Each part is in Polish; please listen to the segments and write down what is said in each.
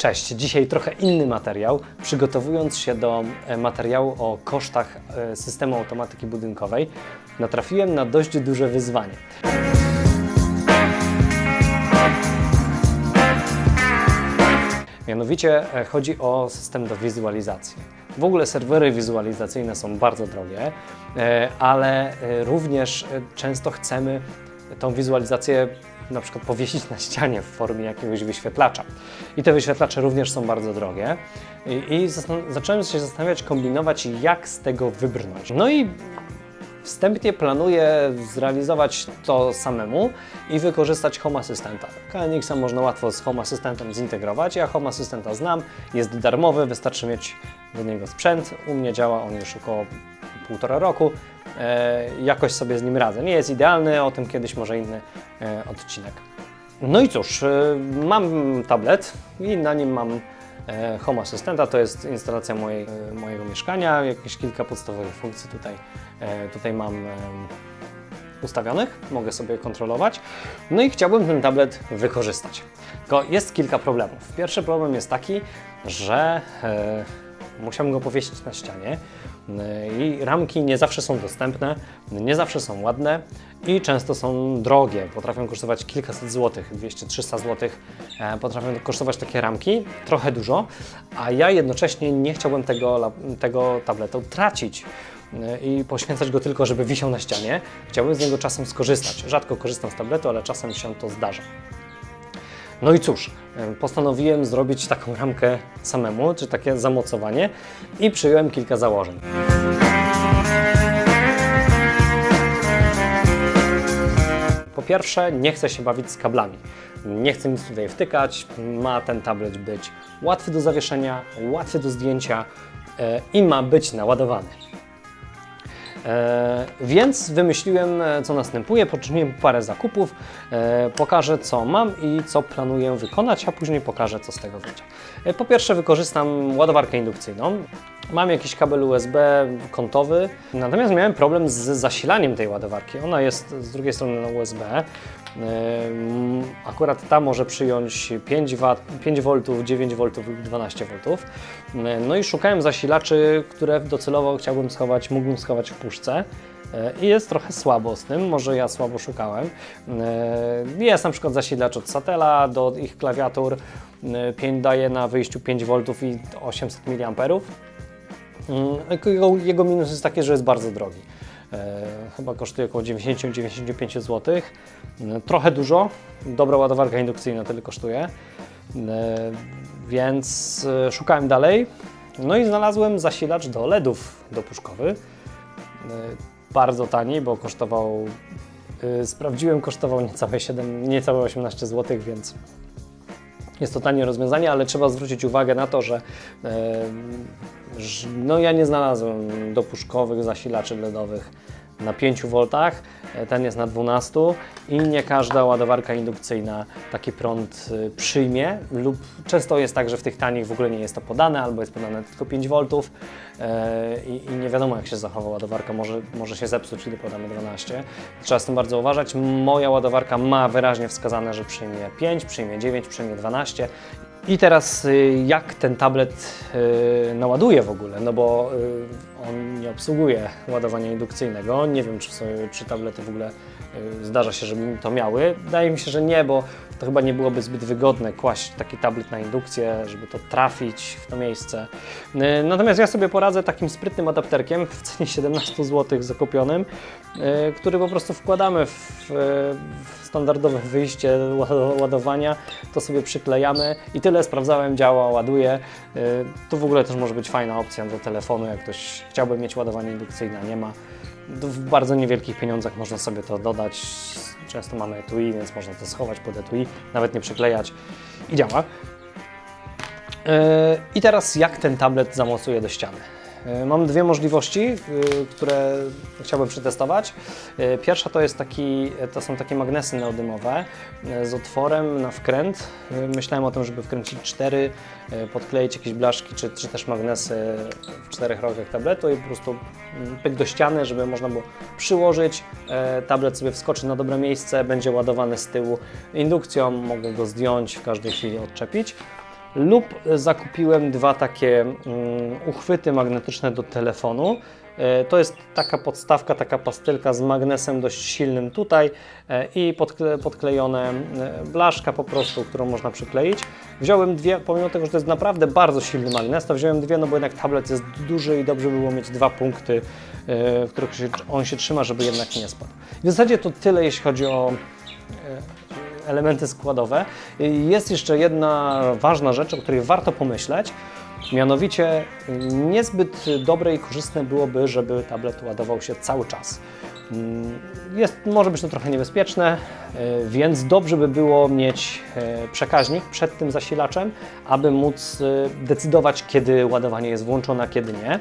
Cześć, dzisiaj trochę inny materiał. Przygotowując się do e, materiału o kosztach e, systemu automatyki budynkowej, natrafiłem na dość duże wyzwanie. Mianowicie e, chodzi o system do wizualizacji. W ogóle serwery wizualizacyjne są bardzo drogie, ale również często chcemy tą wizualizację na przykład powiesić na ścianie w formie jakiegoś wyświetlacza. I te wyświetlacze również są bardzo drogie. I, i zacząłem się zastanawiać, kombinować, jak z tego wybrnąć. No i Wstępnie planuję zrealizować to samemu i wykorzystać Home Assistanta. KNX można łatwo z Home Assistantem zintegrować. Ja Home Assistanta znam, jest darmowy, wystarczy mieć do niego sprzęt. U mnie działa on już około półtora roku. E, jakoś sobie z nim radzę. Nie jest idealny, o tym kiedyś może inny e, odcinek. No i cóż, e, mam tablet i na nim mam Home Assistanta. To jest instalacja mojej, mojego mieszkania. Jakieś kilka podstawowych funkcji tutaj, tutaj mam ustawionych. Mogę sobie kontrolować. No i chciałbym ten tablet wykorzystać. Tylko jest kilka problemów. Pierwszy problem jest taki, że e, musiałem go powiesić na ścianie. I ramki nie zawsze są dostępne, nie zawsze są ładne i często są drogie. Potrafią kosztować kilkaset złotych, 200-300 złotych. e, Potrafią kosztować takie ramki, trochę dużo, a ja jednocześnie nie chciałbym tego, tego tabletu tracić e, i poświęcać go tylko, żeby wisiał na ścianie. Chciałbym z niego czasem skorzystać. Rzadko korzystam z tabletu, ale czasem się to zdarza. No i cóż, postanowiłem zrobić taką ramkę samemu, czy takie zamocowanie i przyjąłem kilka założeń. Po pierwsze, nie chcę się bawić z kablami. Nie chcę nic tutaj wtykać. Ma ten tablet być łatwy do zawieszenia, łatwy do zdjęcia e, i ma być naładowany. E, więc wymyśliłem, e, co następuje. Poczyniłem parę zakupów, e, pokażę, co mam i co planuję wykonać, a później pokażę, co z tego wyjdzie. E, po pierwsze, wykorzystam ładowarkę indukcyjną. Mam jakiś kabel USB kątowy, natomiast miałem problem z zasilaniem tej ładowarki. Ona jest z drugiej strony na USB. E, Akurat ta może przyjąć 5, wa- 5 V, 9 V lub 12 V. E, No i szukałem zasilaczy, które docelowo chciałbym schować, mógłbym schować w puszce. I jest trochę słabo z tym, może ja słabo szukałem. Jest na przykład zasilacz od Satela do ich klawiatur. 5 daje na wyjściu 5 V i 800 mA. Mm, Jego, jego minus jest taki, że jest bardzo drogi. E, chyba kosztuje około 90-95 zł. E, Trochę dużo. Dobra ładowarka indukcyjna tyle kosztuje. E, więc e, szukałem dalej. No i znalazłem zasilacz do LEDów dopuszkowy. Bardzo tani, bo kosztował. e, Sprawdziłem, kosztował niecałe, 7, niecałe 18 zł, więc jest to tanie rozwiązanie, ale trzeba zwrócić uwagę na to, że e, no ja nie znalazłem dopuszkowych zasilaczy LEDowych na 5 V, ten jest na 12 i nie każda ładowarka indukcyjna taki prąd e, przyjmie lub często jest tak, że w tych tanich w ogóle nie jest to podane albo jest podane tylko 5 V e, i, nie wiadomo jak się zachowa ładowarka, może, może się zepsuć, kiedy podamy 12. Trzeba z tym bardzo uważać. Moja ładowarka ma wyraźnie wskazane, że przyjmie 5, przyjmie 9, przyjmie 12 i teraz y, jak ten tablet y, naładuje w ogóle, no bo y, on nie obsługuje ładowania indukcyjnego. Nie wiem, czy, czy tablety w ogóle zdarza się, żeby to miały. Wydaje mi się, że nie, bo to chyba nie byłoby zbyt wygodne kłaść taki tablet na indukcję, żeby to trafić w to miejsce. Natomiast ja sobie poradzę takim sprytnym adapterkiem w cenie 17 zł zakupionym, który po prostu wkładamy w, standardowe wyjście ład- ładowania, to sobie przyklejamy i tyle sprawdzałem, działa, ładuje. Y, Tu w ogóle też może być fajna opcja do telefonu, jak ktoś chciałby mieć ładowanie indukcyjne, nie ma. W bardzo niewielkich pieniądzach można sobie to dodać. Często mamy etui, więc można to schować pod etui, nawet nie przyklejać i działa. Yy, I teraz jak ten tablet zamocuję do ściany? Yy, Mam dwie możliwości, yy, które chciałbym przetestować. Yy, Pierwsza to, jest taki, to są takie magnesy neodymowe z otworem na wkręt. Myślałem o tym, żeby wkręcić cztery, podkleić jakieś blaszki czy, czy też magnesy w czterech rogach tabletu i po prostu mm, pyk do ściany, żeby można było przyłożyć. Tablet sobie wskoczy na dobre miejsce, będzie ładowany z tyłu indukcją, mogę go zdjąć, w każdej chwili odczepić. Lub zakupiłem dwa takie mm, uchwyty magnetyczne do telefonu. E, To jest taka podstawka, taka pastylka z magnesem dość silnym tutaj e, i podkle, podklejone e, blaszka po prostu, którą można przykleić. Wziąłem dwie, pomimo tego, że to jest naprawdę bardzo silny magnes, to wziąłem dwie, no bo jednak tablet jest duży i dobrze by było mieć dwa punkty, w których się, on się trzyma, żeby jednak nie spadł. W zasadzie to tyle, jeśli chodzi o elementy składowe. Jest jeszcze jedna ważna rzecz, o której warto pomyśleć. Mianowicie niezbyt dobre i korzystne byłoby, żeby tablet ładował się cały czas. Jest, może być to trochę niebezpieczne, e, więc dobrze by było mieć e, przekaźnik przed tym zasilaczem, aby móc e, decydować, kiedy ładowanie jest włączone, a kiedy nie.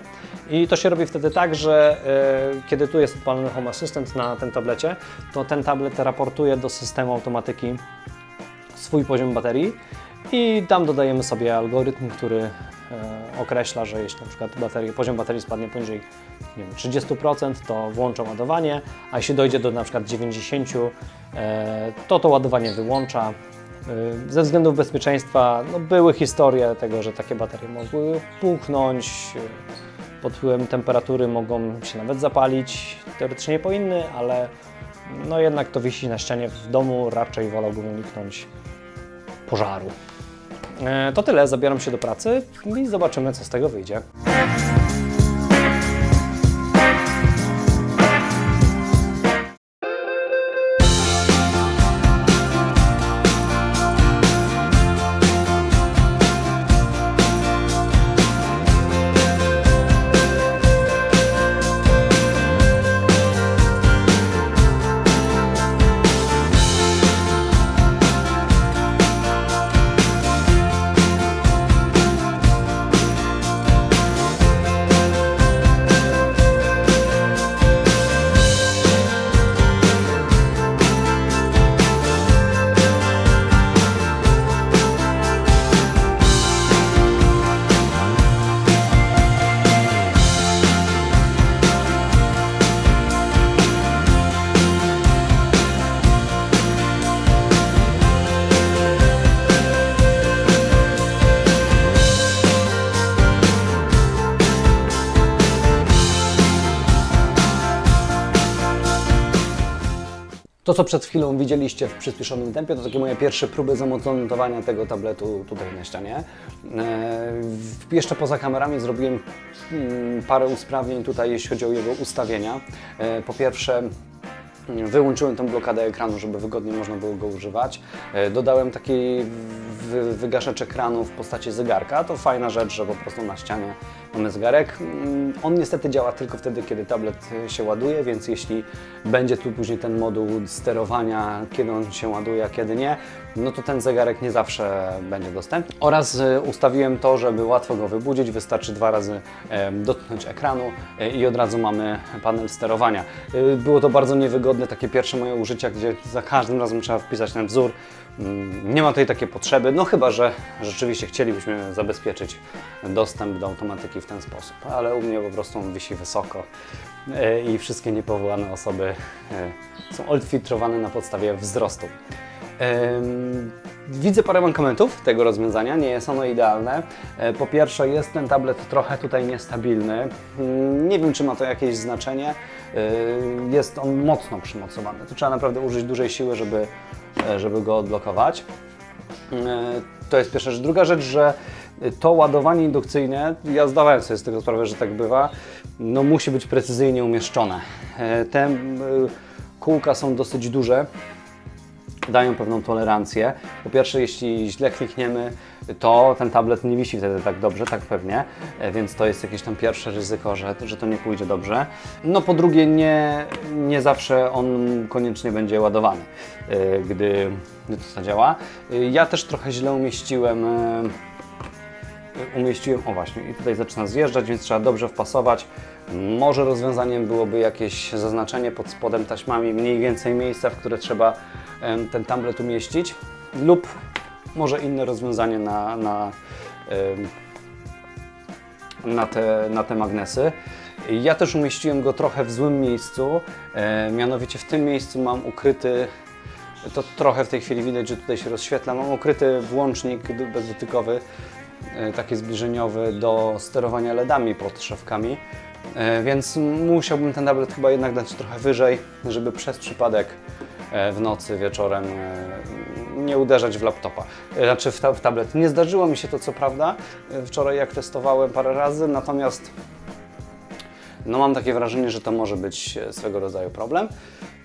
I to się robi wtedy tak, że kiedy tu jest odpalony Home Assistant na tym tablecie, to ten tablet raportuje do systemu automatyki swój poziom baterii i tam dodajemy sobie algorytm, który określa, że jeśli na przykład poziom baterii spadnie poniżej nie wiem, 30%, to włącza ładowanie, a jeśli dojdzie do na przykład 90%, e, to to ładowanie wyłącza. E, Ze względów bezpieczeństwa no, były historie tego, że takie baterie mogły puchnąć, e, pod wpływem temperatury mogą się nawet zapalić. Teoretycznie nie powinny, ale no jednak to wisi na ścianie w domu, raczej wolałbym uniknąć pożaru. To tyle, zabieram się do pracy i zobaczymy, co z tego wyjdzie. To, co przed chwilą widzieliście w przyspieszonym tempie, to takie moje pierwsze próby zamontowania tego tabletu tutaj na ścianie. E, jeszcze poza kamerami zrobiłem mm, parę usprawnień tutaj, jeśli chodzi o jego ustawienia. E, po pierwsze, Wyłączyłem tą blokadę ekranu, żeby wygodnie można było go używać. E, Dodałem taki wy- wygaszacz ekranu w postaci zegarka. To fajna rzecz, że po prostu na ścianie mamy zegarek. Mm, On niestety działa tylko wtedy, kiedy tablet e, się ładuje, więc jeśli będzie tu później ten moduł sterowania, kiedy on się ładuje, a kiedy nie, no to ten zegarek nie zawsze będzie dostępny. Oraz e, ustawiłem to, żeby łatwo go wybudzić. Wystarczy dwa razy dotknąć ekranu e, i od razu mamy panel sterowania. Było to bardzo niewygodne, takie pierwsze moje użycia, gdzie za każdym razem trzeba wpisać ten wzór. Mm, Nie ma tutaj takiej potrzeby, no chyba, że rzeczywiście chcielibyśmy zabezpieczyć dostęp do automatyki w ten sposób, ale u mnie po prostu on wisi wysoko e, i wszystkie niepowołane osoby e, są odfiltrowane na podstawie wzrostu. Widzę parę mankamentów tego rozwiązania, nie jest ono idealne. E, Po pierwsze jest ten tablet trochę tutaj niestabilny. Mm, Nie wiem czy ma to jakieś znaczenie. Jest on mocno przymocowany. Tu trzeba naprawdę użyć dużej siły, żeby, żeby go odblokować. E, To jest pierwsza rzecz. Druga rzecz, że to ładowanie indukcyjne, ja zdawałem sobie z tego sprawę, że tak bywa, no musi być precyzyjnie umieszczone. E, Te e, kółka są dosyć duże, dają pewną tolerancję. Po pierwsze, jeśli źle klikniemy, to ten tablet nie wisi wtedy tak dobrze, tak pewnie, e, więc to jest jakieś tam pierwsze ryzyko, że, że to nie pójdzie dobrze. No po drugie, nie, nie zawsze on koniecznie będzie ładowany, e, gdy, gdy to zadziała. E, Ja też trochę źle umieściłem umieściłem, o właśnie, i tutaj zaczyna zjeżdżać, więc trzeba dobrze wpasować. Może rozwiązaniem byłoby jakieś zaznaczenie pod spodem taśmami, mniej więcej miejsca, w które trzeba ten tablet umieścić, lub może inne rozwiązanie na, na, na, te, na te magnesy. Ja też umieściłem go trochę w złym miejscu, e, mianowicie w tym miejscu mam ukryty To trochę w tej chwili widać, że tutaj się rozświetla. Mam ukryty włącznik bezdotykowy, e, taki zbliżeniowy do sterowania LEDami pod szafkami, więc musiałbym ten tablet chyba jednak dać trochę wyżej, żeby przez przypadek e, w nocy, wieczorem e, nie uderzać w laptopa, E, znaczy w, ta, w tablet. Nie zdarzyło mi się to co prawda. E, wczoraj jak testowałem parę razy, natomiast no mam takie wrażenie, że to może być e, swego rodzaju problem, e,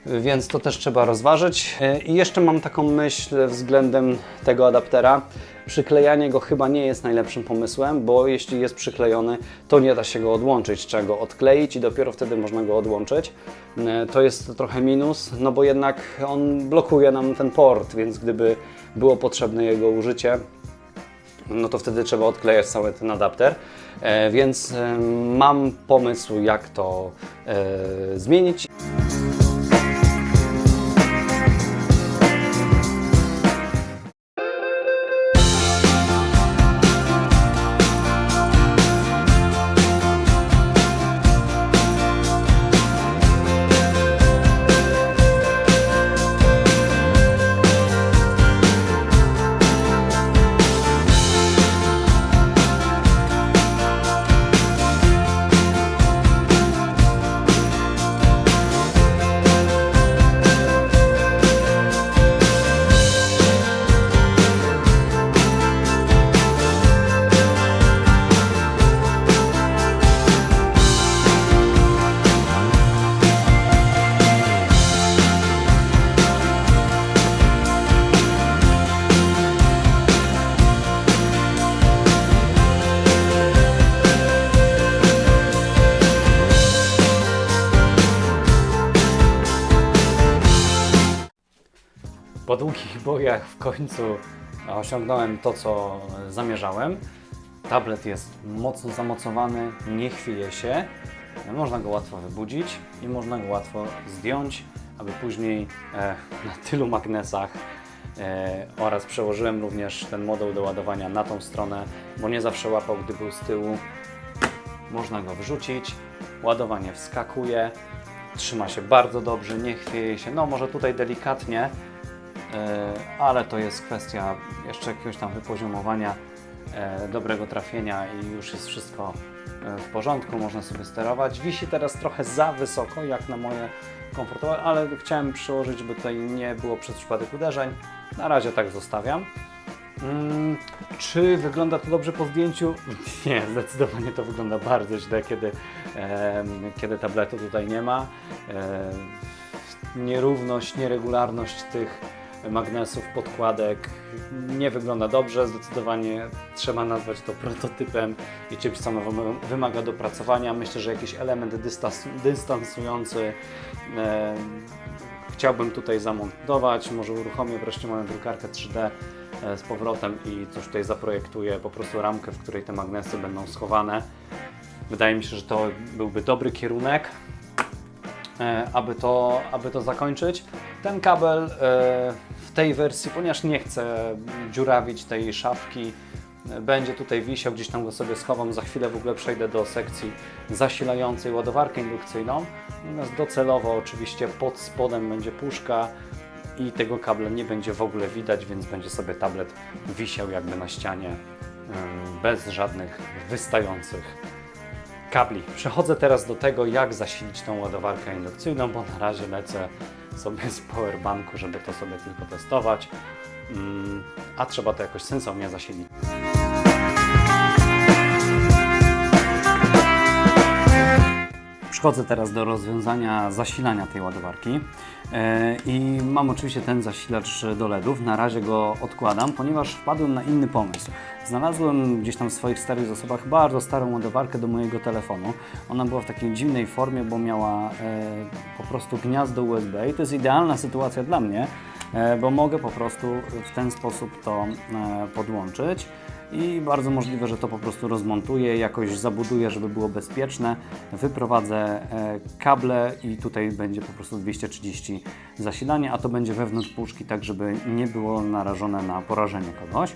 więc to też trzeba rozważyć. E, I jeszcze mam taką myśl względem tego adaptera. Przyklejanie go chyba nie jest najlepszym pomysłem, bo jeśli jest przyklejony, to nie da się go odłączyć. Trzeba go odkleić i dopiero wtedy można go odłączyć. E, To jest trochę minus, no bo jednak on blokuje nam ten port, więc gdyby było potrzebne jego użycie, no to wtedy trzeba odklejać cały ten adapter. E, więc mam pomysł, jak to zmienić. Końcu osiągnąłem to, co zamierzałem. Tablet jest mocno zamocowany, nie chwieje się. Można go łatwo wybudzić i można go łatwo zdjąć, aby później e, na tylu magnesach e, oraz przełożyłem również ten moduł do ładowania na tą stronę, bo nie zawsze łapał, gdy był z tyłu. Można go wrzucić, ładowanie wskakuje, trzyma się bardzo dobrze, nie chwieje się. No może tutaj delikatnie, ale to jest kwestia jeszcze jakiegoś tam wypoziomowania, e, dobrego trafienia i już jest wszystko e, w porządku, można sobie sterować. Wisi teraz trochę za wysoko, jak na moje komfortowe, ale chciałem przyłożyć, żeby tutaj nie było przez przypadek uderzeń. Na razie tak zostawiam. Mm, czy wygląda to dobrze po zdjęciu? Nie, zdecydowanie to wygląda bardzo źle, kiedy, em, kiedy tabletu tutaj nie ma. Em, nierówność, nieregularność tych magnesów, podkładek nie wygląda dobrze. Zdecydowanie trzeba nazwać to prototypem i czymś, co wym- wymaga dopracowania. Myślę, że jakiś element dystans, dystansujący em, chciałbym tutaj zamontować. Może uruchomię wreszcie moją drukarkę 3D e, z powrotem i coś tutaj zaprojektuję, po prostu ramkę, w której te magnesy będą schowane. Wydaje mi się, że to byłby dobry kierunek, e, aby to, aby to zakończyć. Ten kabel e, w tej wersji, ponieważ nie chcę dziurawić tej szafki, e, będzie tutaj wisiał, gdzieś tam go sobie schowam. Za chwilę w ogóle przejdę do sekcji zasilającej ładowarkę indukcyjną. Natomiast docelowo oczywiście pod spodem będzie puszka i tego kabla nie będzie w ogóle widać, więc będzie sobie tablet wisiał jakby na ścianie em, bez żadnych wystających kabli. Przechodzę teraz do tego, jak zasilić tą ładowarkę indukcyjną, bo na razie lecę sobie z powerbanku, żeby to sobie tylko testować, Mm, a trzeba to jakoś sensownie zasilić. Przechodzę teraz do rozwiązania zasilania tej ładowarki E, i mam oczywiście ten zasilacz do LEDów. Na razie go odkładam, ponieważ wpadłem na inny pomysł. Znalazłem gdzieś tam w swoich starych zasobach bardzo starą ładowarkę do mojego telefonu. Ona była w takiej dziwnej formie, bo miała e, po prostu gniazdo USB i to jest idealna sytuacja dla mnie, e, bo mogę po prostu w ten sposób to podłączyć i bardzo możliwe, że to po prostu rozmontuję, jakoś zabuduję, żeby było bezpieczne. Wyprowadzę e, kable i tutaj będzie po prostu 230 zasilania, a to będzie wewnątrz puszki, tak żeby nie było narażone na porażenie kogoś.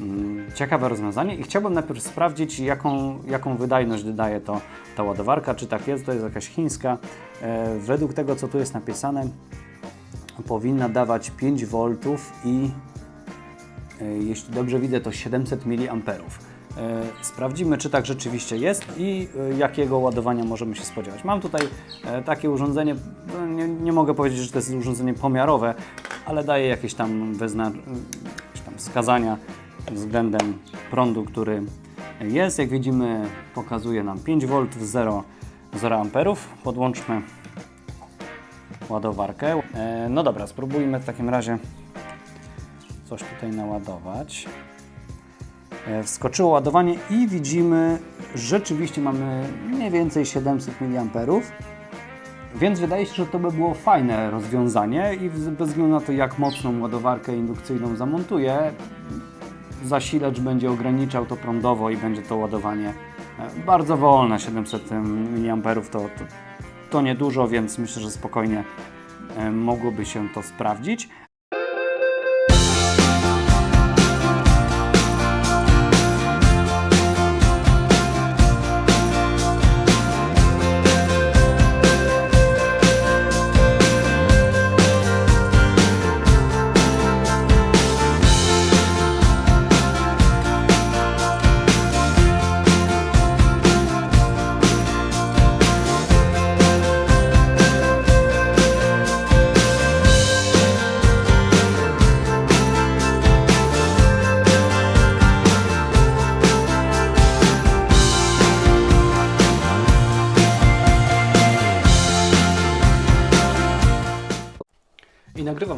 Mm, Ciekawe rozwiązanie i chciałbym najpierw sprawdzić, jaką, jaką wydajność daje to ta ładowarka, czy tak jest, to jest jakaś chińska. E, Według tego, co tu jest napisane, powinna dawać 5 V i jeśli dobrze widzę, to 700 mA. E, Sprawdzimy, czy tak rzeczywiście jest i e, jakiego ładowania możemy się spodziewać. Mam tutaj e, takie urządzenie, no, nie, nie mogę powiedzieć, że to jest urządzenie pomiarowe, ale daje jakieś tam, wyzna, jakieś tam wskazania względem prądu, który jest. Jak widzimy, pokazuje nam 5 V 0, 0 A. Podłączmy ładowarkę. E, No dobra, spróbujmy w takim razie coś tutaj naładować. E, Wskoczyło ładowanie i widzimy, rzeczywiście mamy mniej więcej 700 mA. Więc wydaje się, że to by było fajne rozwiązanie i bez względu na to, jak mocną ładowarkę indukcyjną zamontuję, zasilacz będzie ograniczał to prądowo i będzie to ładowanie e, bardzo wolne. 700 mA to, to, to niedużo, więc myślę, że spokojnie e, mogłoby się to sprawdzić.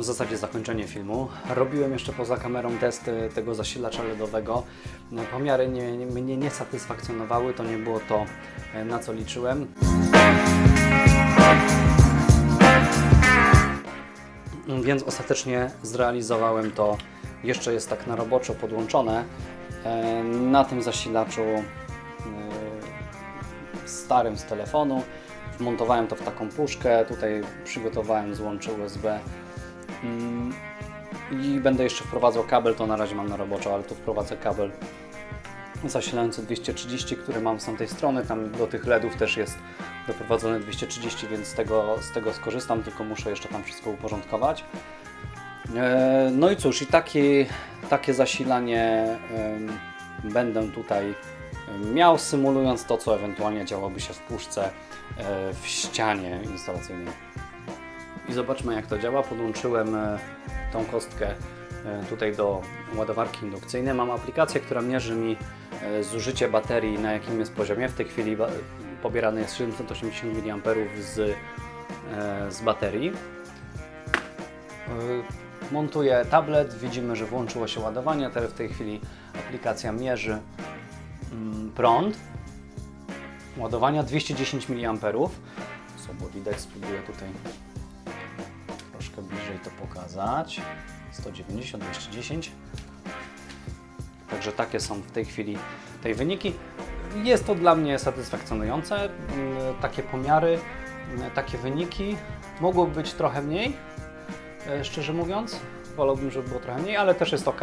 Zasadzie zakończenie filmu. Robiłem jeszcze poza kamerą test tego zasilacza LEDowego. Pomiary nie, nie, mnie nie satysfakcjonowały, to nie było to, e, na co liczyłem. Więc ostatecznie zrealizowałem to. Jeszcze jest tak na roboczo podłączone e, na tym zasilaczu e, starym z telefonu. Wmontowałem to w taką puszkę. Tutaj przygotowałem złącze USB. Mm, I będę jeszcze wprowadzał kabel, to na razie mam na roboczo, ale tu wprowadzę kabel zasilający 230, który mam z tamtej strony. Tam do tych LEDów też jest doprowadzone 230, więc z tego, z tego skorzystam, tylko muszę jeszcze tam wszystko uporządkować. E, No i cóż, i taki, takie zasilanie będę tutaj miał, symulując to, co ewentualnie działoby się w puszce e, w ścianie instalacyjnej. I zobaczmy jak to działa. Podłączyłem e, tą kostkę e, tutaj do ładowarki indukcyjnej. Mam aplikację, która mierzy mi e, zużycie baterii, na jakim jest poziomie. W tej chwili pobierane jest 780 mA z, z baterii. Montuję tablet, widzimy, że włączyło się ładowanie. Teraz w tej chwili aplikacja mierzy mm, prąd. Ładowania 210 mA. Sobie widać, spróbuję tutaj troszkę bliżej to pokazać. 190, 210. Także takie są w tej chwili tej wyniki. Jest to dla mnie satysfakcjonujące. Mm, Takie pomiary, mm, takie wyniki. Mogłoby być trochę mniej, e, szczerze mówiąc. Wolałbym, żeby było trochę mniej, ale też jest ok.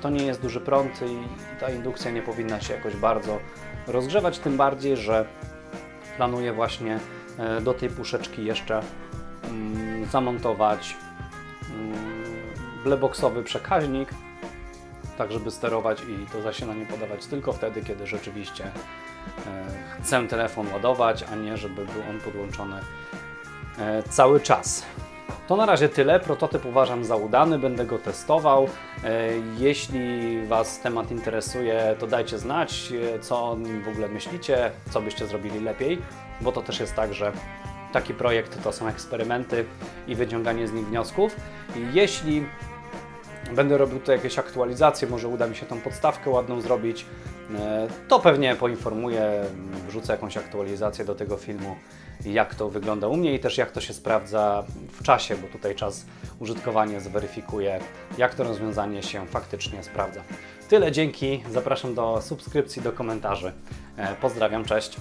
To nie jest duży prąd i ta indukcja nie powinna się jakoś bardzo rozgrzewać, tym bardziej, że planuję właśnie e, do tej puszeczki jeszcze zamontować mm, bleboxowy przekaźnik, tak żeby sterować i to zasilanie podawać tylko wtedy, kiedy rzeczywiście e, chcę telefon ładować, a nie żeby był on podłączony e, cały czas. To na razie tyle. Prototyp uważam za udany, będę go testował. E, Jeśli Was temat interesuje, to dajcie znać, co o nim w ogóle myślicie, co byście zrobili lepiej, bo to też jest tak, że taki projekt to są eksperymenty i wyciąganie z nich wniosków. Jeśli będę robił tu jakieś aktualizacje, może uda mi się tą podstawkę ładną zrobić, e, to pewnie poinformuję, wrzucę jakąś aktualizację do tego filmu, jak to wygląda u mnie i też jak to się sprawdza w czasie, bo tutaj czas użytkowania zweryfikuje, jak to rozwiązanie się faktycznie sprawdza. Tyle, dzięki, zapraszam do subskrypcji, do komentarzy. E, Pozdrawiam, cześć.